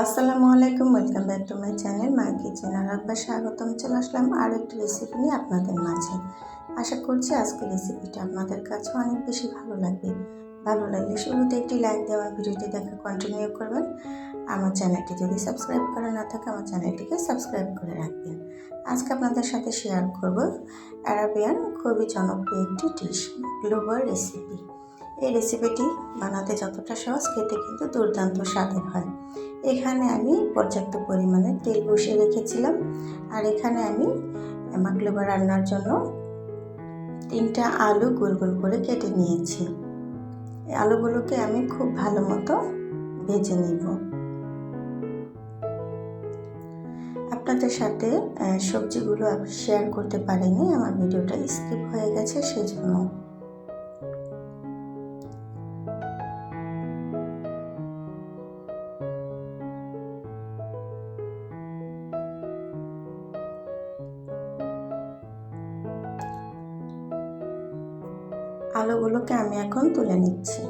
আসসালামু আলাইকুম welcome back to my channel my kitchen আর একবার স্বাগতম। চলে আসলাম আর একটি রেসিপি নিয়ে আপনাদের মাঝে। আশা করছি আজকের রেসিপিটা আপনাদের কাছে অনেক বেশি ভালো লাগবে। ভালো লাগলে শুরুতে একটি লাইক দেওয়ার ভিডিওটি দেখা কন্টিনিউ করবেন। আমার চ্যানেলটি যদি সাবস্ক্রাইব করা না থাকে, আমার চ্যানেলটিকে সাবস্ক্রাইব করে রাখবেন। আজকে আপনাদের সাথে শেয়ার করব অ্যারাবিয়ান খুবই জনপ্রিয় একটি ডিশ গ্লোবাল রেসিপি এই রেসিপিটি বানাতে যতটা সহজ, খেতে কিন্তু দুর্দান্ত স্বাদের হয়। এখানে আমি পর্যাপ্ত পরিমাণে তেল বসিয়ে রেখেছিলাম। আর এখানে আমি মাকলেবা রান্নার জন্য তিনটা আলু গোল গোল করে কেটে নিয়েছি। এই আলুগুলোকে আমি খুব ভালো মতো ভেজে নিব। আপনাদের সাথে সবজিগুলো শেয়ার করতে পারিনি, আমার ভিডিওটা স্কিপ হয়ে গেছে, সেজন্য আলুগুলোকে আমি এখন তুলে নিচ্ছি।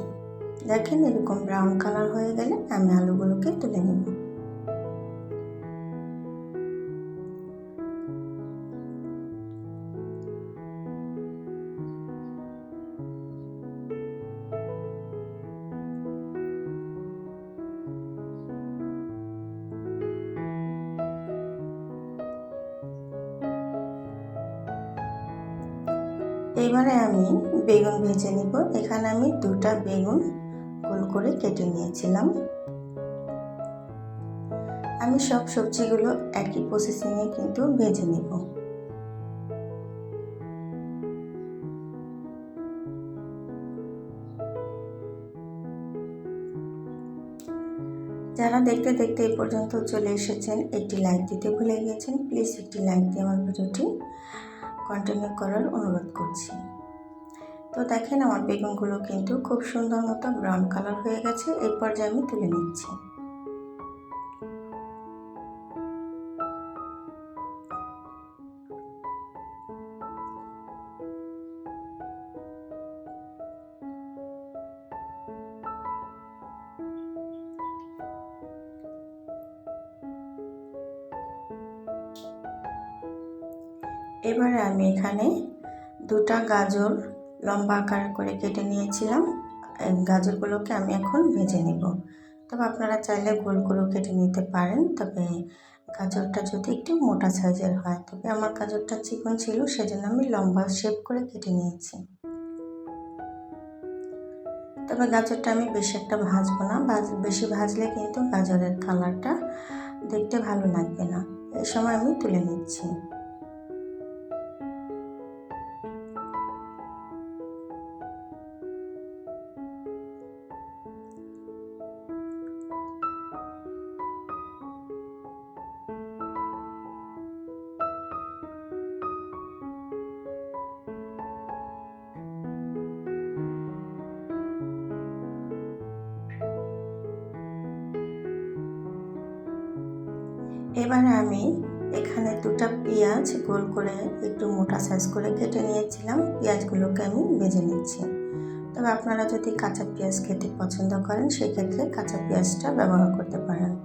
দেখেন এরকম ব্রাউন কালার হয়ে গেলে আমি আলুগুলোকে তুলে নেব। এবারে আমি বেগুন ভেজে নিব। এখানে আমি দুটা বেগুন গোল করে কেটে নিয়েছিলাম। আমি সব সবজিগুলো একই প্রসেসিংয়ে কিন্তু ভেজে নিব। যারা দেখতে দেখতে এই পর্যন্ত চলে এসেছেন, একটি লাইক দিতে ভুলে গিয়েছেন প্লিজ একটি লাইক দিয়ে আমার ভিডিওটি কন্টিনিউ করার অনুরোধ করছি। তো দেখেন, আমার বেগুনগুলো কিন্তু খুব সুন্দর মতো ব্রাউন কালার হয়ে গেছে। এরপর যে আমি তুলে নিচ্ছি। এখানে দুটা গাজর লম্বা আকার করে কেটে নিয়েছিলাম। গাজরগুলোকে আমি এখন ভেজে নেব। তবে আপনারা চাইলে গোল গোলও কেটে নিতে পারেন, তবে গাজরটা যদি একটু মোটা সাইজের হয়, তবে আমার গাজরটা চিকন ছিল, সেজন্য আমি লম্বা শেপ করে কেটে নিয়েছি। তবে গাজরটা আমি বেশি একটা ভাজবো না বেশি ভাজলে কিন্তু গাজরের কালারটা দেখতে ভালো লাগবে না। এই সময় আমি তুলে নিচ্ছি। এবারে আমি এখানে দুটা পেঁয়াজ গোল করে একটু মোটা সাইজ করে কেটে নিয়েছিলাম। পেঁয়াজগুলোকে আমি ভেজে নিচ্ছি। তবে আপনারা যদি কাঁচা পেঁয়াজ খেতে পছন্দ করেন, সেক্ষেত্রে কাঁচা পেঁয়াজটা ব্যবহার করতে পারেন।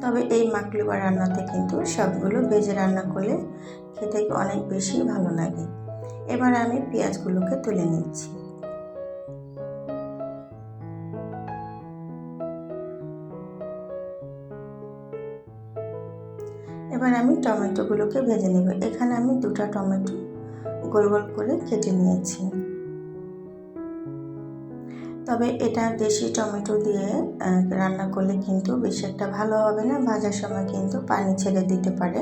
তবে এই মাকলুবা রান্নাতে কিন্তু সবগুলো ভেজে রান্না করলে খেতে অনেক বেশি ভালো লাগে। এবার আমি পেঁয়াজগুলোকে তুলে নিচ্ছি। এবার আমি টমেটোগুলোকে ভেজে নেব। এখানে আমি দুটা টমেটো গোল গোল করে কেটে নিয়েছি। তবে এটা দেশি টমেটো দিয়ে রান্না করলে কিন্তু বেশি একটা ভালো হবে না? ভাজার সময় কিন্তু পানি ছেড়ে দিতে পারে।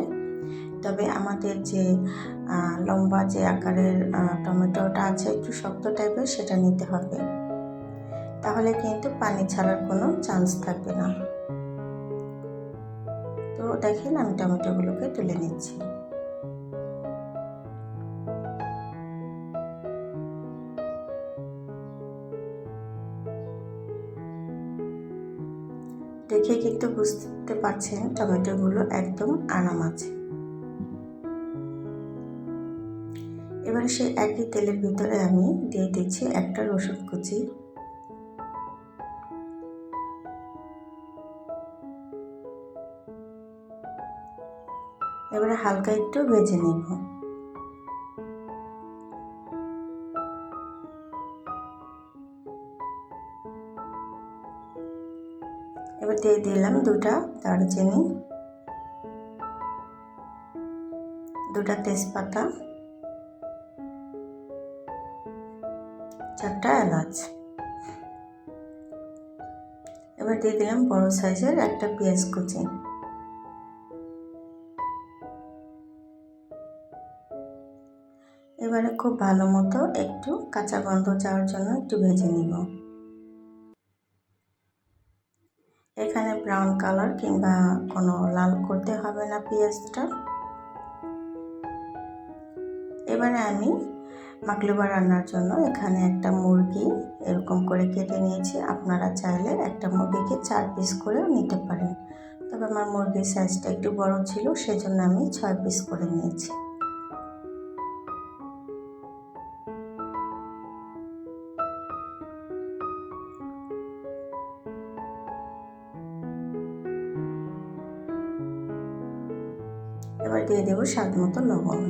তবে আমাদের যে লম্বা যে আকারের টমেটোটা আছে, একটু শক্ত টাইপের, সেটা নিতে হবে। তাহলে কিন্তু পানি ছাড়ার কোনো চান্স থাকবে না। তো দেখেন আমি টমেটোগুলোকে তুলে নিচ্ছি। দেখে কিন্তু বুঝতে পারছেন, টমেটোগুলো একদম আরাম আছে। এবার সেই একই তেলের ভিতরে আমি দিয়ে দিচ্ছি একটা রসুন কুচি। হালকা একটু ভেজে নেব। এবার দিয়ে দিলাম দুটা দারচিনি, দুটা তেজপাতা, চারটা এলাচ। এবার দিয়ে দিলাম বড় সাইজের একটা পেঁয়াজ কুচি। এবারে খুব ভালো মতো একটু কাঁচা গন্ধ যাওয়ার জন্য একটু ভেজে নিব। এখানে ব্রাউন কালার কিংবা কোনো লাল করতে হবে না পেঁয়াজটা। এবারে আমি মাকলুবা রান্নার জন্য এখানে একটা মুরগি এরকম করে কেটে নিয়েছি। আপনারা চাইলে একটা মুরগিকে চার পিস করেও নিতে পারেন। তবে আমার মুরগির সাইজটা একটু বড় ছিল, সেজন্য আমি ছয় পিস করে নিয়েছি। এবার দিয়ে দেবো স্বাদ মতো লবণ।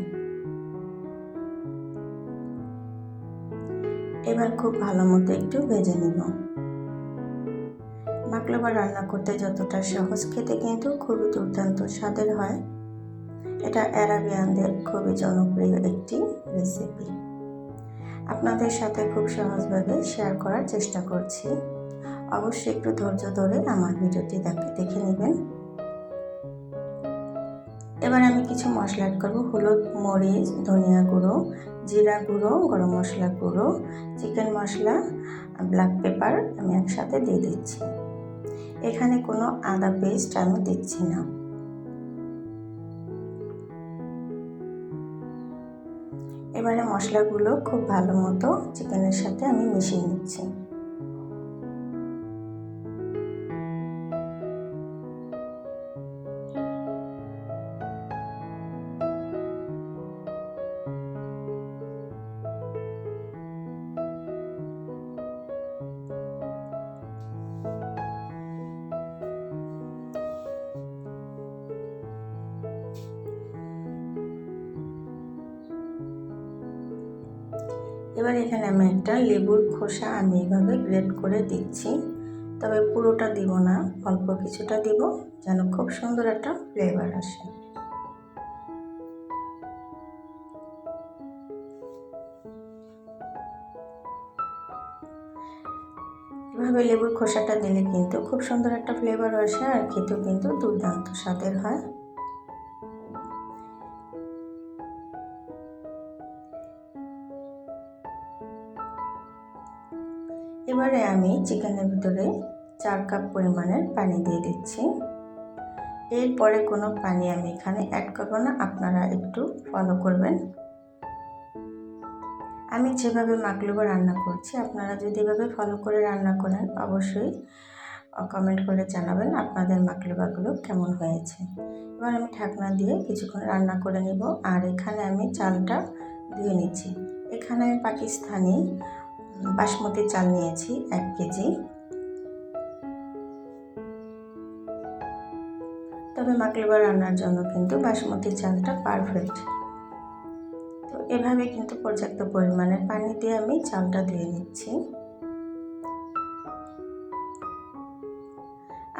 এবার খুব ভালো মতো একটু ভেজে নিব। বাকলাবা রান্না করতে যতটা সহজ, খেতে কিন্তু খুবই দুর্দান্ত স্বাদের হয়। এটা অ্যারাবিয়ানদের খুবই জনপ্রিয় একটি রেসিপি আপনাদের সাথে খুব সহজভাবে শেয়ার করার চেষ্টা করছি। অবশ্যই একটু ধৈর্য ধরে আমার ভিডিওটি দেখে নেবেন। এবার আমি কিছু মশলা অ্যাড করব। হলুদ, মরিচ, ধনিয়া গুঁড়ো, জিরা গুঁড়ো, গরম মশলা গুঁড়ো চিকেন মশলা ব্ল্যাক পেপার আমি একসাথে দিয়ে দিচ্ছি। এখানে কোনো আদা পেস্ট আমি দিচ্ছি না। এবারে মশলাগুলো খুব ভালো মতো চিকেনের সাথে আমি মিশিয়ে নিচ্ছি। এবার এখানে আমি একটা লেবুর খোসা আমি এভাবে গ্রেড করে দিচ্ছি। তবে পুরোটা দিব না, অল্প কিছুটা দিব যেন খুব সুন্দর একটা ফ্লেভার আসে। এভাবে লেবুর খোসাটা দিলে কিন্তু খুব সুন্দর একটা ফ্লেভার আসে আর খেতেও কিন্তু দুর্দান্ত স্বাদের হয়। এবারে আমি চিকেনের ভিতরে চার কাপ পরিমাণের পানি দিয়ে দিচ্ছি। এরপরে কোনো পানি আমি এখানে অ্যাড করব না, আপনারা একটু ফলো করবেন। আমি যেভাবে মাকলুবা রান্না করছি, আপনারা যদি এভাবে ফলো করে রান্না করেন, অবশ্যই কমেন্ট করে জানাবেন আপনাদের মাকলুবাগুলো কেমন হয়েছে। এবার আমি ঢাকনা দিয়ে কিছুক্ষণ রান্না করে নিব, আর এখানে আমি চালটা ধুয়ে নিচ্ছি। এখানে আমি পাকিস্তানি বাসমতি চাল নিয়েছি, এক কেজি। তবে মাকলেবা রান্নার জন্য কিন্তু বাসমতি চালটা পারফেক্ট তো এভাবে কিন্তু পর্যাপ্ত পরিমাণের পানি দিয়ে আমি চালটা ধুয়ে নিচ্ছি।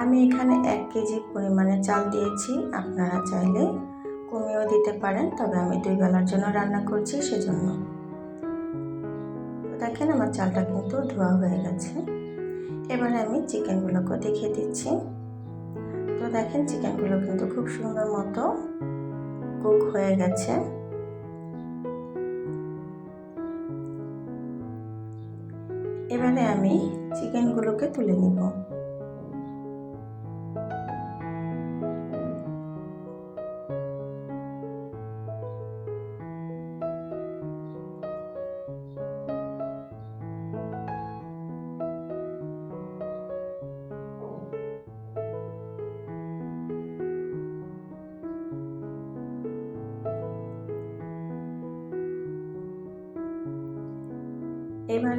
আমি এখানে এক কেজি পরিমাণে চাল দিয়েছি, আপনারা চাইলে কমিয়েও দিতে পারেন, তবে আমি দুই বেলার জন্য রান্না করছি সেজন্য। দেখেন আমার চালটা কিন্তু ধোয়া হয়ে গেছে। এবারে আমি চিকেনগুলোকে দেখিয়ে দিচ্ছি। তো দেখেন চিকেনগুলো কিন্তু খুব সুন্দর মতো কুক হয়ে গেছে। এবারে আমি চিকেনগুলোকে তুলে নিব।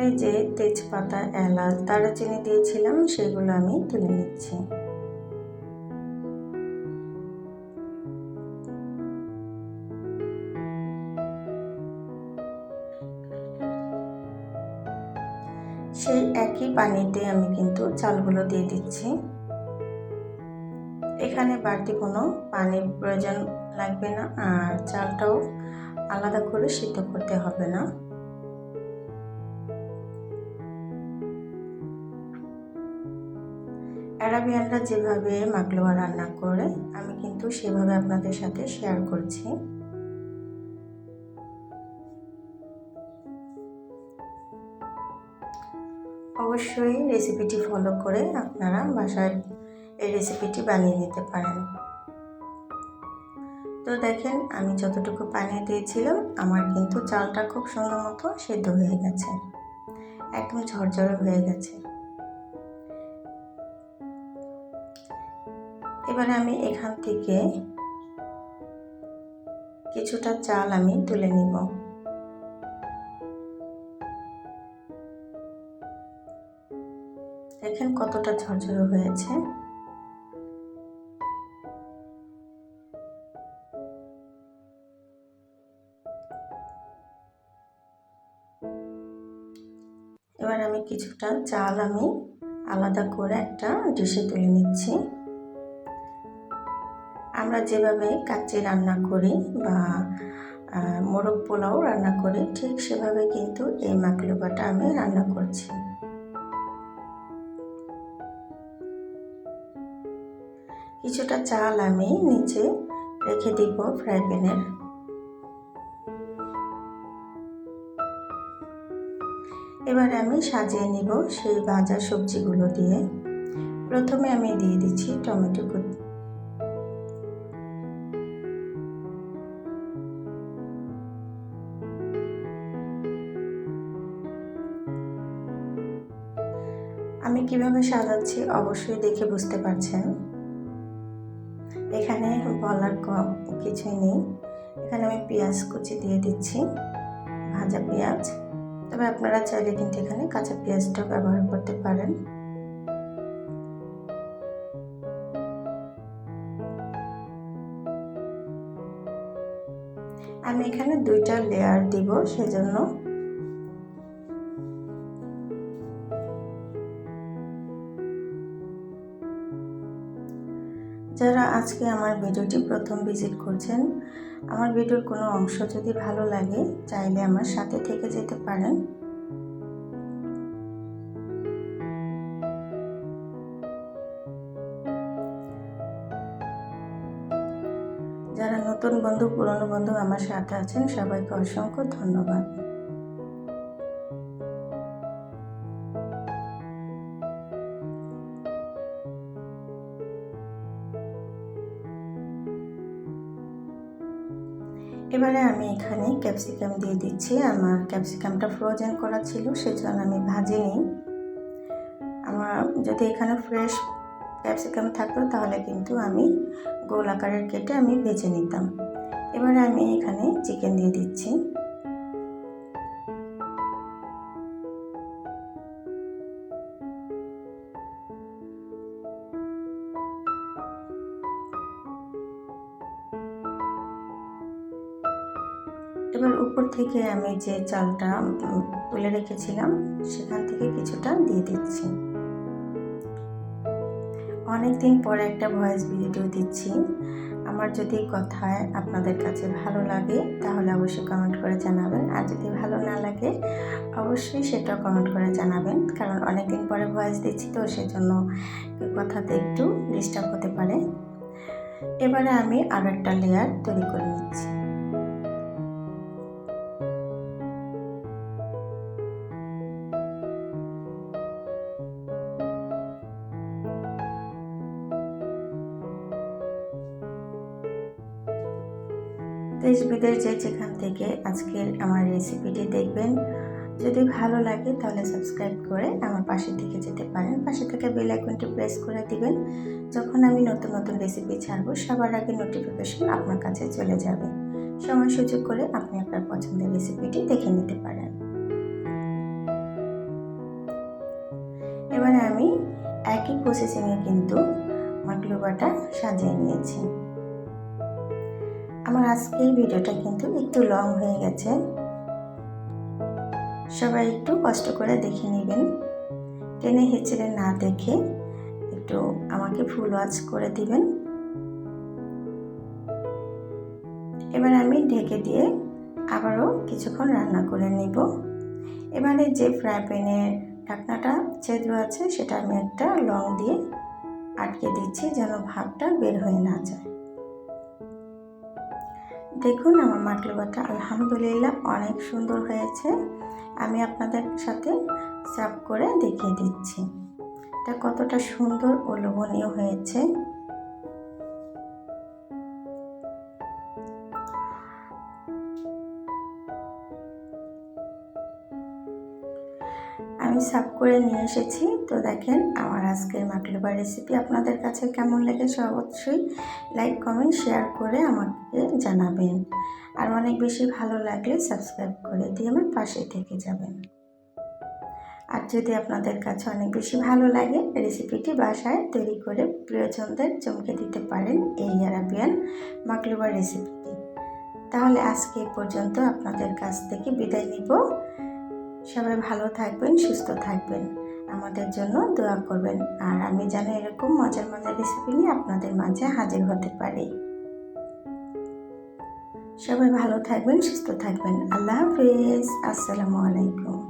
এখানে যে তেজপাতা, এলাচ, দারচিনি দিয়েছিলাম, সেগুলো আমি তুলে নিচ্ছি। সেই একই পানিতে আমি কিন্তু চালগুলো দিয়ে দিচ্ছি। এখানে বাড়তি কোনো পানির প্রয়োজন লাগবে না, আর চালটাও আলাদা করে সিদ্ধ করতে হবে না। অ্যারাবিয়ানরা যেভাবে মাকলোয়া রান্না করে, আমি কিন্তু সেভাবে আপনাদের সাথে শেয়ার করছি। অবশ্যই রেসিপিটি ফলো করে আপনারা বাসায় এই রেসিপিটি বানিয়ে নিতে পারেন। তো দেখেন, আমি যতটুকু পানি দিয়েছিলাম, আমার কিন্তু চালটা খুব সুন্দর মতো সেদ্ধ হয়ে গেছে। একদম ঝরঝরে হয়ে গেছে। এবারে আমি এখান থেকে কিছুটা চাল আমি তুলে নিব। দেখেন কতটা ঝরঝরে হয়েছে। এবার আমি কিছুটা চাল আমি আলাদা করে একটা ডিশে তুলে নিচ্ছি। আমরা যেভাবে কাচ্চি রান্না করি বা মোরগ পোলাও রান্না করি, ঠিক সেভাবে কিন্তু এই মাকলুবাটা আমি রান্না করছি। কিছুটা চাল আমি নিচে রেখে দিব ফ্রাই প্যানের। এবারে আমি সাজিয়ে নিব সেই ভাজা সবজিগুলো দিয়ে। প্রথমে আমি দিয়ে দিচ্ছি টমেটো আমি কীভাবে সাজাচ্ছি অবশ্যই দেখে বুঝতে পারছেন। এখানে বলার কিছুই নেই। এখানে আমি পেঁয়াজ কুচি দিয়ে দিচ্ছি, ভাজা পেঁয়াজ। তবে আপনারা চাইলে কিন্তু এখানে কাঁচা পেঁয়াজটাও ব্যবহার করতে পারেন। আমি এখানে দুইটা লেয়ার দিব, সেজন্য যারা আজকে আমার ভিডিওটি প্রথম ভিজিট করছেন, আমার ভিডিওর কোনো অংশ যদি ভালো লাগে, চাইলে আমার সাথে থেকে যেতে পারেন। যারা নতুন বন্ধু, পুরনো বন্ধু আমার সাথে আছেন, সবাইকে অসংখ্য ধন্যবাদ। এবারে আমি এখানে ক্যাপসিকাম দিয়ে দিচ্ছি। আমার ক্যাপসিকামটা ফ্রোজেন করা ছিল, সেজন্য আমি ভাজি নিই আমার যদি এখানে ফ্রেশ ক্যাপসিকাম থাকতো, তাহলে কিন্তু আমি গোল আকারের কেটে আমি ভেজে নিতাম। এবারে আমি এখানে চিকেন দিয়ে দিচ্ছি। এবার উপর থেকে আমি যে চালটা তুলে রেখেছিলাম, সেখান থেকে কিছুটা দিয়ে দিচ্ছি। অনেক দিন পরে একটা ভয়েস ভিডিও দিচ্ছি। আমার যদি কথায় আপনাদের কাছে ভালো লাগে, তাহলে অবশ্যই কমেন্ট করে জানাবেন। আর যদি ভালো না লাগে, অবশ্যই সেটা কমেন্ট করে জানাবেন। কারণ অনেক দিন পরে ভয়েস দিচ্ছি, তো সেজন্য কথাতে একটু ডিস্টার্ব হতে পারে। এবারে আমি আরও একটা লেয়ার তৈরি করে নিচ্ছি। দেশ যে যেখান থেকে আজকের আমার রেসিপিটি দেখবেন। যদি ভালো লাগে তাহলে সাবস্ক্রাইব করে আমার পাশে থেকে যেতে পারেন। পাশে থেকে বেল আইকনটি প্রেস করে দিবেন। যখন আমি নতুন নতুন রেসিপি ছাড়বো, সবার আগে নোটিফিকেশন আপনার কাছে চলে যাবে। সময়, সুযোগ করে আপনি আপনার পছন্দের রেসিপিটি দেখে নিতে পারেন। এবারে আমি একই প্রসেসিংয়ে কিন্তু মাকলুবাটা সাজিয়ে নিয়েছি। আমার আজকে এই ভিডিওটা কিন্তু একটু লং হয়ে গেছে। সবাই একটু কষ্ট করে দেখে নেবেন। টেনে হেঁচড়ে না দেখে একটু আমাকে ফুল ওয়াচ করে দিবেন। এবার আমি ঢেকে দিয়ে আবারও কিছুক্ষণ রান্না করে নিব। এবারে যে ফ্রাই প্যানের ঢাকনাটা ছেদ্র আছে সেটা আমি একটা লং দিয়ে আটকে দিচ্ছি যেন ভাবটা বের হয়ে না যায়। দেখুন, আমার মাটলবাটা আলহামদুলিল্লাহ অনেক সুন্দর হয়েছে। আমি আপনাদের সাথে সার্ভ করে দেখিয়ে দিচ্ছি। এটা কতটা সুন্দর ও লোভনীয় হয়েছে। আমি সার্ভ করে নিয়ে এসেছি। তো দেখেন, আমার আজকের মাকলুবা রেসিপি আপনাদের কাছে কেমন লেগেছে অবশ্যই লাইক কমেন্ট শেয়ার করে আমাকে জানাবেন। আর অনেক বেশি ভালো লাগলে সাবস্ক্রাইব করে দিয়ে আমার পাশে থেকে যাবেন। আর যদি আপনাদের কাছে অনেক বেশি ভালো লাগে রেসিপিটি বাসায় তৈরি করে প্রিয়জনদের চমকে দিতে পারেন এই আরাবিয়ান মাকলুবা রেসিপিটি তাহলে আজকে পর্যন্ত আপনাদের কাছ থেকে বিদায় নিব। সবাই ভালো থাকবেন, সুস্থ থাকবেন। আমাদের জন্য দোয়া করবেন। আর আমি যেন এরকম মজার মজার রেসিপি নিয়ে আপনাদের মাঝে হাজির হতে পারি। সবাই ভালো থাকবেন, সুস্থ থাকবেন। আল্লাহ হাফিজ। আসসালামু আলাইকুম।